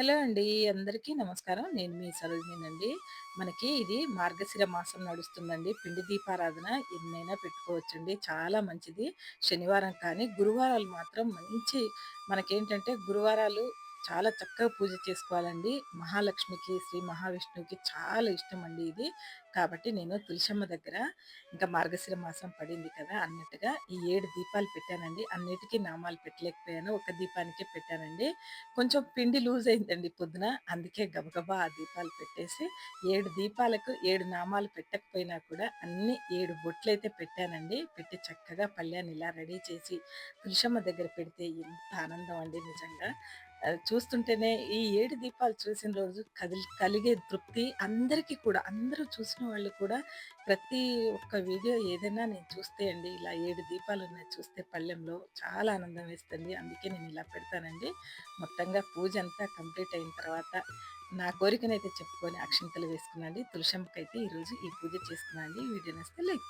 Hello అండి. అందరికీ నమస్కారం. నేను మీ సరోజినండి మనకి ఇది మార్గశిర మాసం నడుస్తుందండి. పిండి దీపారాధన ఎన్నైనా పెట్టుకోవచ్చండి. చాలా మంచిది. శనివారం కానీ గురువారాలు మాత్రం మంచి మనకేంటంటే గురువారాలు చాలా చక్కగా పూజ చేసుకోవాలండి. మహాలక్ష్మికి శ్రీ మహావిష్ణువుకి చాలా ఇష్టం అండి ఇది. కాబట్టి నేను తులసమ్మ దగ్గర ఇంకా మార్గశిర మాసం పడింది కదా అన్నట్టుగా ఈ ఏడు దీపాలు పెట్టానండి. అన్నిటికీ నామాలు పెట్టలేకపోయాను. ఒక దీపానికే పెట్టానండి. కొంచెం పిండి లూజ్ అయిందండి పొద్దున. అందుకే గబగబా ఆ దీపాలు పెట్టేసి ఏడు దీపాలకు ఏడు నామాలు పెట్టకపోయినా కూడా అన్ని ఏడు బొట్లు అయితే పెట్టానండి. పెట్టి చక్కగా పళ్ళ్యాన్ని ఇలా రెడీ చేసి తులసమ్మ దగ్గర పెడితే ఎంత ఆనందం అండి నిజంగా. చూస్తుంటేనే ఈ ఏడు దీపాలు చూసిన రోజు కదిలి కలిగే తృప్తి అందరికీ కూడా అందరూ చూసిన వాళ్ళు కూడా ప్రతి ఒక్క వీడియో ఏదైనా నేను చూస్తే అండి ఇలా ఏడు దీపాలు ఉన్నాయి చూస్తే పళ్ళెంలో చాలా ఆనందం వేస్తుంది. అందుకే నేను ఇలా పెడతానండి. మొత్తంగా పూజ అంతా కంప్లీట్ అయిన తర్వాత నా కోరికనైతే చెప్పుకొని అక్షింతలు వేసుకున్నాండి. తులసమ్మకైతే ఈరోజు ఈ పూజ చేసుకున్నాండి. Video నేస్తే like